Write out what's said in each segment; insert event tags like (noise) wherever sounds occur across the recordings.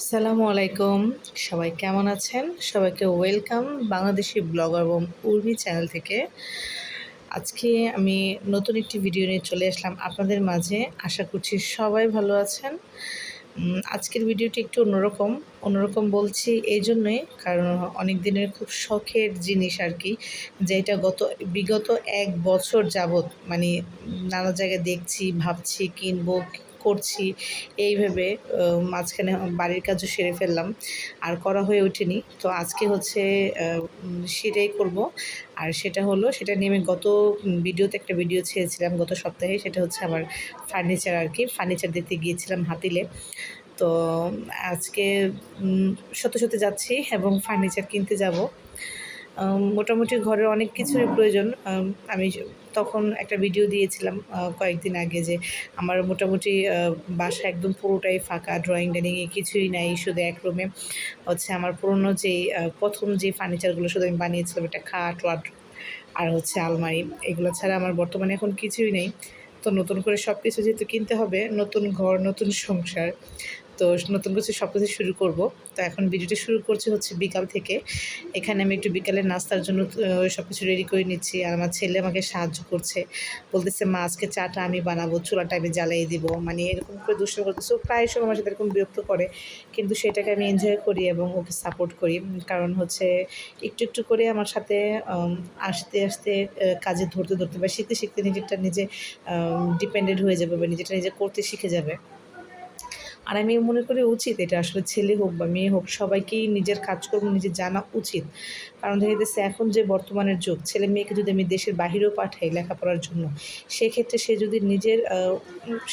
আসসালামু আলাইকুম। সবাই কেমন আছেন? সবাইকে ওয়েলকাম বাংলাদেশি ব্লগার এবং উর্মি চ্যানেল থেকে। আজকে আমি নতুন একটি ভিডিও নিয়ে চলে আসলাম আপনাদের মাঝে। আশা করছি সবাই ভালো আছেন। আজকের ভিডিওটি একটু অন্যরকম। অন্যরকম বলছি এই জন্যই, কারণ অনেক দিনের খুব শখের জিনিস আর কি যেটা গত, বিগত এক বছর যাবত মানে নানা জায়গায় দেখছি, ভাবছি, কিনবো করছি। এইভাবে আহ, মাঝখানে বাড়ির কাজও সেরে ফেললাম। আর করা হয়ে ওঠেনি। তো আজকে হচ্ছে সেটাই করব। আর সেটা হলো সেটা নিয়ে আমি গত ভিডিওতে একটা ভিডিও ছেড়েছিলাম গত সপ্তাহে। সেটা হচ্ছে আমার ফার্নিচার আর কি ফার্নিচার দেখতে গিয়েছিলাম হাতিলে। তো আজকে সত্যি সত্যি যাচ্ছি এবং ফার্নিচার কিনতে যাব। মোটামুটি ঘরের অনেক কিছুরই প্রয়োজন। আমি তখন একটা ভিডিও দিয়েছিলাম কয়েকদিন আগে যে আমার মোটামুটি বাসা একদম পুরোটাই ফাঁকা ড্রয়িং ডাইনিংয়ে কিছুই নাই, শুধু এক রুমে হচ্ছে আমার পুরনো যে প্রথম যে ফার্নিচারগুলো শুধু আমি বানিয়েছিলাম একটা খাট ওয়াট আর হচ্ছে আলমারি, এগুলো ছাড়া আমার বর্তমানে এখন কিছুই নেই। তো নতুন করে সব কিছু যেহেতু কিনতে হবে, নতুন ঘর, নতুন সংসার তো নতুন কিছু সব কিছু শুরু করব। তো এখন ভিডিওটা শুরু করছি হচ্ছে বিকাল থেকে। এখানে আমি একটু বিকালের নাস্তার জন্য সব কিছু রেডি করে নিচ্ছি। আর আমার ছেলে আমাকে সাহায্য করছে। বলতেছে, মা, আজকে চাটা আমি বানাবো, চুলাটা আমি জ্বালিয়ে দিব। মানে এরকম করে দুষ্ট করতেছে। প্রায় সময় আমার সাথে এরকম বিরক্ত করে। কিন্তু সেটাকে আমি এনজয় করি এবং ওকে সাপোর্ট করি। কারণ হচ্ছে একটু একটু করে আমার সাথে আসতে আসতে কাজে ধরতে ধরতে বা শিখতে শিখতে নিজেরটা নিজে ডিপেন্ডেন্ট হয়ে যাবে বা নিজেটা নিজে করতে শিখে যাবে। আর আমি মনে করি উচিত এটা আসলে ছেলে হোক বা মেয়ে হোক, সবাইকেই নিজের কাজকর্ম নিজে জানা উচিত। কারণ দেখা যাচ্ছে এখন যে বর্তমানের যুগ, ছেলে মেয়েকে যদি আমি দেশের বাহিরেও পাঠাই লেখাপড়ার জন্য, সেক্ষেত্রে সে যদি নিজের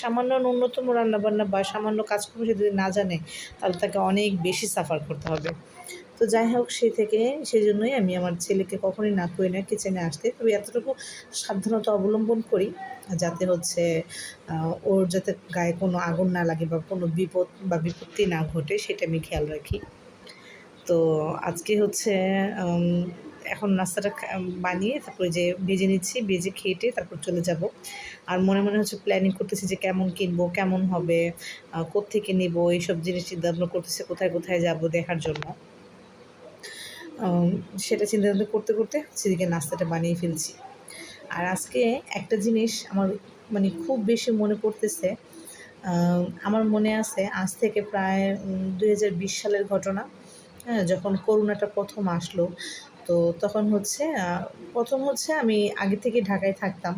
সামান্য ন্যূনতম রান্নাবান্না বা সামান্য কাজকর্ম সে যদি না জানে, তাহলে তাকে অনেক বেশি সাফার করতে হবে। তো যাই হোক সেই থেকে সেই জন্যই আমি আমার ছেলেকে কখনোই না করি না কিচেনে আসতে। তবে এতটুকু সাবধানতা অবলম্বন করি যাতে হচ্ছে ওর যাতে গায়ে কোনো আগুন না লাগে বা কোনো বিপদ বা বিপত্তি না ঘটে সেটা আমি খেয়াল রাখি। তো আজকে হচ্ছে এখন নাস্তাটা বানিয়ে তারপরে যে ভেজে নিচ্ছি ভেজে খেটে তারপর চলে যাব। আর মনে মনে হচ্ছে প্ল্যানিং করতেছি যে কেমন কিনবো কেমন হবে আহ, কোত্থেকে নেব এইসব জিনিস চিন্তা ভাবনা করতেছে কোথায় কোথায় যাব দেখার জন্য। সেটা চিন্তা ভাবনা করতে করতে সেদিকে নাস্তাটা বানিয়ে ফেলছি। আর আজকে একটা জিনিস আমার মানে খুব বেশি মনে পড়তেছে আমার মনে আছে আজ থেকে প্রায় দুই হাজার বিশ সালের ঘটনা হ্যাঁ যখন করোনাটা প্রথম আসলো, তো তখন হচ্ছে প্রথম হচ্ছে আমি আগে থেকে ঢাকায় থাকতাম,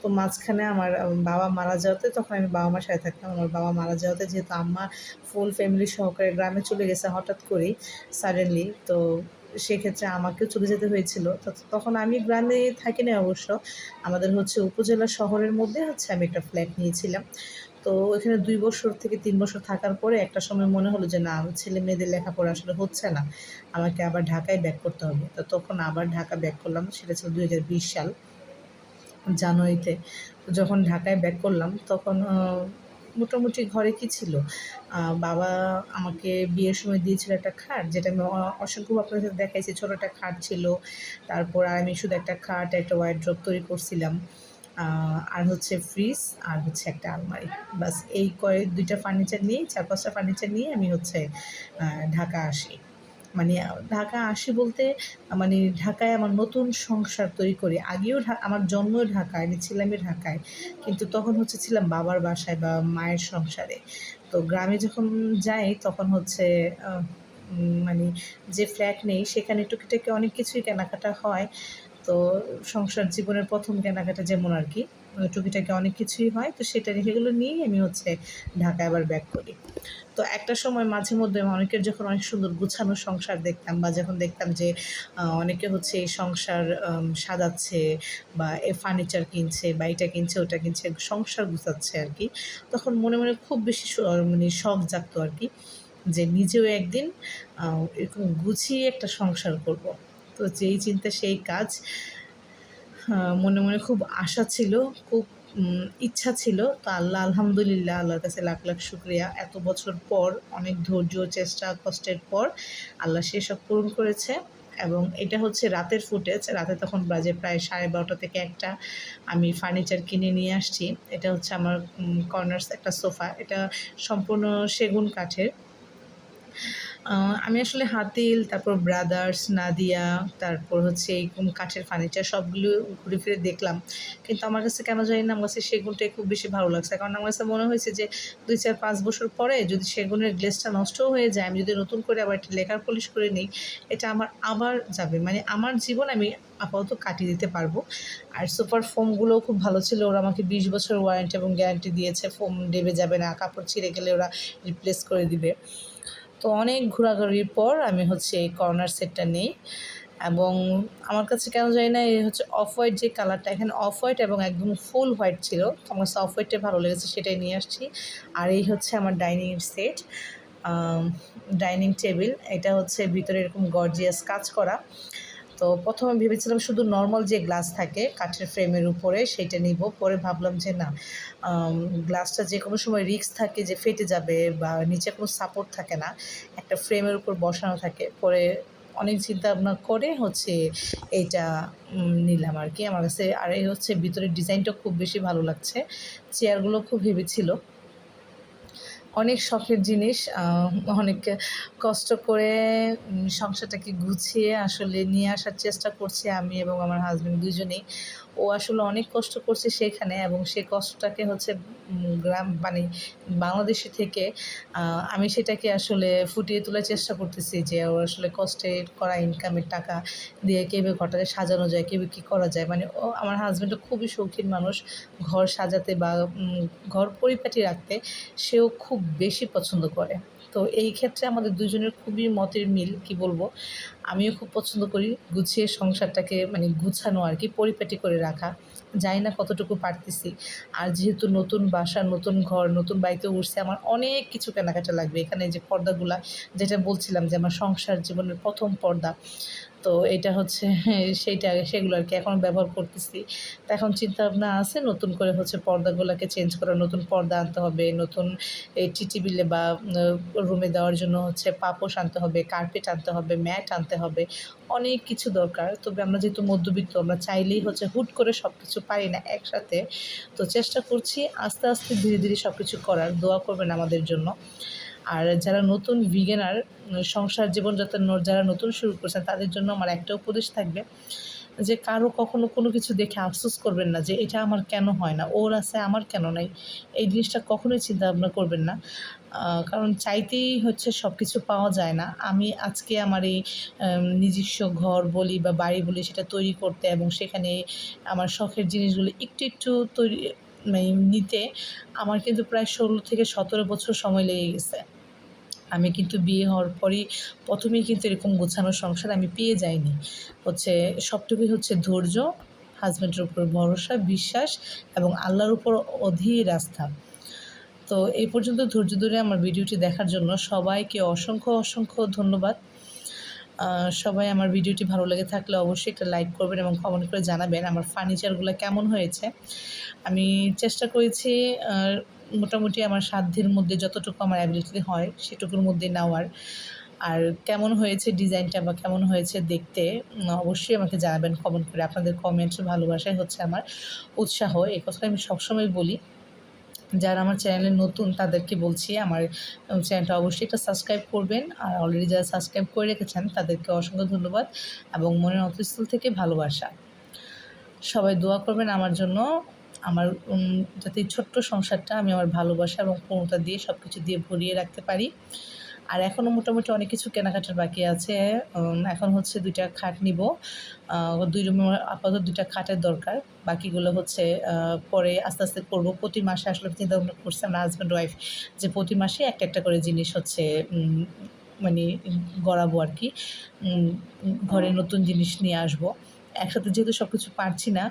তো মাঝখানে আমার বাবা মারা যাওয়াতে তখন আমি বাবা মার সাথে থাকতাম, আমার বাবা মারা যাওয়াতে যেহেতু আম্মা ফুল ফ্যামিলি সহকারে গ্রামে চলে গেছে হঠাৎ করেই সাডেনলি তো সেক্ষেত্রে আমাকেও চলে যেতে হয়েছিল। তখন আমি গ্রামে থাকি না অবশ্য। আমাদের হচ্ছে উপজেলা শহরের মধ্যে হচ্ছে আমি একটা ফ্ল্যাট নিয়েছিলাম। তো এখানে দুই বছর থেকে তিন বছর থাকার পরে একটা সময় মনে হলো যে, না, ছেলে মেয়েদের লেখাপড়া আসলে হচ্ছে না। আমাকে আবার ঢাকায় ব্যাক করতে হবে। তো তখন আবার ঢাকা ব্যাক করলাম। সেটা ছিল দুই হাজার বিশ সাল, জানুয়ারিতে। যখন ঢাকায় ব্যাক করলাম, তখন মোটামুটি ঘরে কি ছিল? বাবা আমাকে বিয়ের সময় দিয়েছিল একটা খাট, যেটা আমি অসংখ্য আপনার সাথে দেখাইছি। ছোটো একটা খাট ছিল, তারপর আমি শুধু একটা খাট, একটা ওয়াইড্রপ তৈরি করছিলাম আর হচ্ছে ফ্রিজ আর হচ্ছে একটা আলমারি। বাস এই কয়েক, দুইটা ফার্নিচার নিয়ে চার পাঁচটা ফার্নিচার নিয়ে আমি হচ্ছে ঢাকা আসি। মানে ঢাকা আসি বলতে মানে ঢাকায় আমার নতুন সংসার তৈরি করি। আগেও আমার জন্ম ঢাকায়, আমি ছিলামই ঢাকায়। কিন্তু তখন হচ্ছে ছিলাম বাবার বাসায় বা মায়ের সংসারে। তো গ্রামে যখন যাই, তখন হচ্ছে মানে যে ফ্ল্যাট নেই, সেখানে টুকিটাকি অনেক কিছুই কেনাকাটা হয়। তো সংসার জীবনের প্রথম কেনাকাটা যেমন আর কি টুকিটাকি অনেক কিছুই হয়, তো সেটা সেগুলো নিয়েই আমি হচ্ছে ঢাকায় আবার ব্যাক করি। তো একটা সময় মাঝে মধ্যে অনেকের যখন অনেক সুন্দর গুছানো সংসার দেখতাম বা যখন দেখতাম যে অনেকে হচ্ছে এই সংসার সাজাচ্ছে বা এ ফার্নিচার কিনছে বা এটা কিনছে, ওটা কিনছে, সংসার গুছাচ্ছে আর কি, তখন মনে মনে খুব বেশি মানে শখ জাগতো আর কি, যে নিজেও একদিন এরকম গুছিয়ে একটা সংসার করব। তো যেই চিন্তা সেই কাজ। মনে মনে খুব আশা ছিল, খুব ইচ্ছা ছিল। তো আল্লাহ, আলহামদুলিল্লাহ, আল্লাহর কাছে লাখ লাখ শুক্রিয়া। এত বছর পর, অনেক ধৈর্য, চেষ্টা, কষ্টের পর আল্লাহ সেসব পূরণ করেছে। এবং এটা হচ্ছে রাতের ফুটেজ। রাতে তখন বাজে প্রায় সাড়ে বারোটা থেকে একটা আমি ফার্নিচার কিনে নিয়ে আসছি। এটা হচ্ছে আমার কর্নার্স একটা সোফা। এটা সম্পূর্ণ সেগুন কাঠের। আমি আসলে হাতিল, তারপর ব্রাদার্স নাদিয়া, তারপর হচ্ছে এই কাঠের ফার্নিচার সবগুলো ঘুরে ফিরে দেখলাম। কিন্তু আমার কাছে কেন জানি না, আমার কাছে সেগুনটাই খুব বেশি ভালো লাগছে। কারণ আমার কাছে মনে হয়েছে যে দুই চার পাঁচ বছর পরে যদি সেগুনের গ্লেসটা নষ্টও হয়ে যায়, আমি যদি নতুন করে আবার একটা লেখার পলিশ করে নিই, এটা আমার আবার যাবে। মানে আমার জীবন আমি আপাতত কাটিয়ে দিতে পারব। আর সুপার ফোমগুলোও খুব ভালো ছিল। ওরা আমাকে বিশ বছর ওয়ারেন্টি এবং গ্যারান্টি দিয়েছে। ফোম দেবে যাবে না, কাপড় ছিঁড়ে গেলে ওরা রিপ্লেস করে দিবে। তো অনেক ঘোরাঘুরির পর আমি হচ্ছে এই কর্নার সেটটা নিই এবং আমার কাছে কেন জানি না এই হচ্ছে অফ হোয়াইট যে কালারটা এখানে অফ হোয়াইট এবং একদম ফুল হোয়াইট ছিল। আমার কাছে অফ হোয়াইটটা ভালো লেগেছে, সেটাই নিয়ে আসছি। আর এই হচ্ছে আমার ডাইনিংয়ের সেট ডাইনিং টেবিল এটা হচ্ছে ভিতরে এরকম গর্জিয়াস কাজ করা। তো প্রথমে ভেবেছিলাম শুধু নর্মাল যে গ্লাস থাকে কাঠের ফ্রেমের উপরে সেটা নিব, পরে ভাবলাম যে না গ্লাসটা যে কোনো সময় রিস্ক থাকে যে ফেটে যাবে বা নিচে কোনো সাপোর্ট থাকে না, একটা ফ্রেমের উপর বসানো থাকে, পরে অনেক চিন্তা ভাবনা করে হচ্ছে এইটা নিলাম আর কি। আমার কাছে আর এই হচ্ছে ভিতরের ডিজাইনটা খুব বেশি ভালো লাগছে। চেয়ারগুলো খুব হেভি ছিল। অনেক শখের জিনিস অনেক কষ্ট করে সংসারটাকে গুছিয়ে আসলে নিয়ে আসার চেষ্টা করছি আমি এবং আমার হাজব্যান্ড দুজনেই। ও আসলে অনেক কষ্ট করছে সেখানে এবং সেই কষ্টটাকে হচ্ছে গ্রাম মানে বাংলাদেশে থেকে আমি সেটাকে আসলে ফুটিয়ে তোলার চেষ্টা করতেছি যে ওর আসলে কষ্টের করা ইনকামের টাকা দিয়ে কীভাবে ঘরটাকে সাজানো যায় কীভাবে কী করা যায়। মানে ও, আমার হাজব্যান্ডও খুবই শৌখিন মানুষ। ঘর সাজাতে বা ঘর পরিপাটি রাখতে সেও খুব বেশি পছন্দ করে। তো এই ক্ষেত্রে আমাদের দুজনের খুবই মতের মিল, কি বলব? আমিও খুব পছন্দ করি গুছিয়ে সংসারটাকে মানে গুছানো আর কি, পরিপাটি করে রাখা। জানি না কতটুকু পারতেছি। আর যেহেতু নতুন বাসা, নতুন ঘর, নতুন বাড়িতে উঠছে, আমার অনেক কিছু কেনাকাটা লাগবে। এখানে যে পর্দাগুলা, যেটা বলছিলাম যে আমার সংসার জীবনের প্রথম পর্দা। তো এটা হচ্ছে (laughs) সেইটা, সেগুলো আর কি এখন ব্যবহার করতেছি। তো এখন চিন্তা ভাবনা আছে নতুন করে হচ্ছে পর্দাগুলোকে চেঞ্জ করা নতুন পর্দা আনতে হবে, নতুন এই টিটিবিলে বা রুমে দেওয়ার জন্য হচ্ছে পাপোশ আনতে হবে কার্পেট আনতে হবে ম্যাট আনতে হবে, অনেক কিছু দরকার। তবে আমরা যেহেতু মধ্যবিত্ত, আমরা চাইলেই হচ্ছে হুট করে সব কিছু পারি না একসাথে। তো চেষ্টা করছি আস্তে আস্তে ধীরে ধীরে সব কিছু করার, দোয়া করবেন আমাদের জন্য। আর যারা নতুন বিগিনার সংসার জীবনযাত্রা যারা নতুন শুরু করছেন, তাদের জন্য আমার একটা উপদেশ থাকবে যে কারও কখনো কোনো কিছু দেখে আফসোস করবেন না যে এটা আমার কেন হয় না, ওর আছে, আমার কেন নাই। এই জিনিসটা কখনোই চিন্তা ভাবনা করবেন না। কারণ চাইতেই হচ্ছে সব কিছু পাওয়া যায় না। আমি আজকে আমার এই নিজস্ব ঘর বলি বা বাড়ি বলি, সেটা তৈরি করতে এবং সেখানে আমার শখের জিনিসগুলো একটু একটু তৈরি মানে নিতে আমার কিন্তু প্রায় ষোলো থেকে সতেরো বছর সময় লেগে গেছে। আমি কিন্তু বিয়ে হওয়ার পরই প্রথমেই কিন্তু এরকম গোছানো সংসার আমি পেয়ে যাইনি। হচ্ছে সবটুকুই হচ্ছে ধৈর্য হাজব্যান্ডের উপর ভরসা, বিশ্বাস এবং আল্লাহর উপর অধীর আস্থা। তো এই পর্যন্ত ধৈর্য ধরে আমার ভিডিওটি দেখার জন্য সবাইকে অসংখ্য অসংখ্য ধন্যবাদ। সবাই আমার ভিডিওটি ভালো লেগে থাকলে অবশ্যই একটা লাইক করবেন এবং কমেন্ট করে জানাবেন আমার ফার্নিচারগুলো কেমন হয়েছে। আমি চেষ্টা করেছি মোটামুটি আমার সাধ্যের মধ্যে যতটুকু আমার অ্যাবিলিটি হয়, সেটুকুর মধ্যে নেওয়ার। আর কেমন হয়েছে ডিজাইনটা বা কেমন হয়েছে দেখতে অবশ্যই আমাকে জানাবেন কমেন্ট করে। আপনাদের কমেন্ট ভালোবাসাই হচ্ছে আমার উৎসাহ। এই কথাটা আমি সবসময় বলি। যারা আমার চ্যানেলে নতুন, তাদেরকে বলছি, আমার চ্যানেলটা অবশ্যই একটা সাবস্ক্রাইব করবেন। আর অলরেডি যারা সাবস্ক্রাইব করে রেখেছেন, তাদেরকে অসংখ্য ধন্যবাদ এবং মনের অন্তঃস্থল থেকে ভালোবাসা। সবাই দোয়া করবেন আমার জন্য। আমার যাতে ছোট্ট সংসারটা আমি আমার ভালোবাসা এবং পূর্ণতা দিয়ে সব কিছু দিয়ে ভরিয়ে রাখতে পারি। আর এখনও মোটামুটি অনেক কিছু কেনাকাটার বাকি আছে। এখন হচ্ছে দুইটা খাট নিব। দুই রুমে আপাতত দুইটা খাটের দরকার। বাকিগুলো হচ্ছে পরে আস্তে আস্তে করব। প্রতি মাসে আসলে চিন্তা ভাবনা করছে আমরা হাজব্যান্ড ওয়াইফ যে প্রতি মাসে একটা একটা করে জিনিস হচ্ছে মানে গড়াবো আর কি। ঘরে নতুন জিনিস নিয়ে আসব। একসাথে যেহেতু সব কিছু পারছি না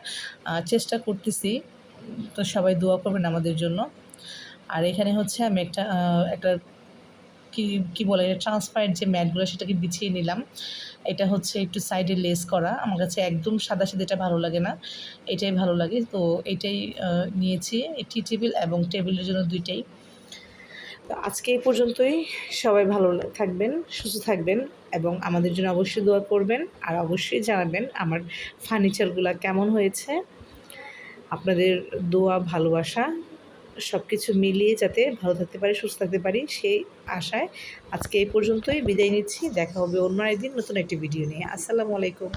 চেষ্টা করতেছি। তো সবাই দোয়া করবেন আমাদের জন্য। আর এখানে হচ্ছে আমি একটা একটা কি কি বলে এটা ট্রান্সপারেন্ট যে ম্যাটগুলো সেটাকে বিছিয়ে নিলাম। এটা হচ্ছে একটু সাইডে লেস করা। আমার কাছে একদম সাদা সাদা এটা ভালো লাগে না। এটাই ভালো লাগে। তো এটাই নিয়েছি টি টেবিল এবং টেবিলের জন্য দুইটাই। তো আজকে এই পর্যন্তই। সবাই ভালো থাকবেন, সুস্থ থাকবেন এবং আমাদের জন্য অবশ্যই দোয়া করবেন। আর অবশ্যই জানাবেন আমার ফার্নিচারগুলো কেমন হয়েছে। আপনাদের দোয়া, ভালোবাসা সব কিছু মিলিয়ে যাতে ভালো থাকতে পারি, সুস্থ থাকতে পারি, সেই আশায় আজকে এই পর্যন্তই বিদায় নিচ্ছি। দেখা হবে অন্য একদিন নতুন একটি ভিডিও নিয়ে। আসসালামু আলাইকুম।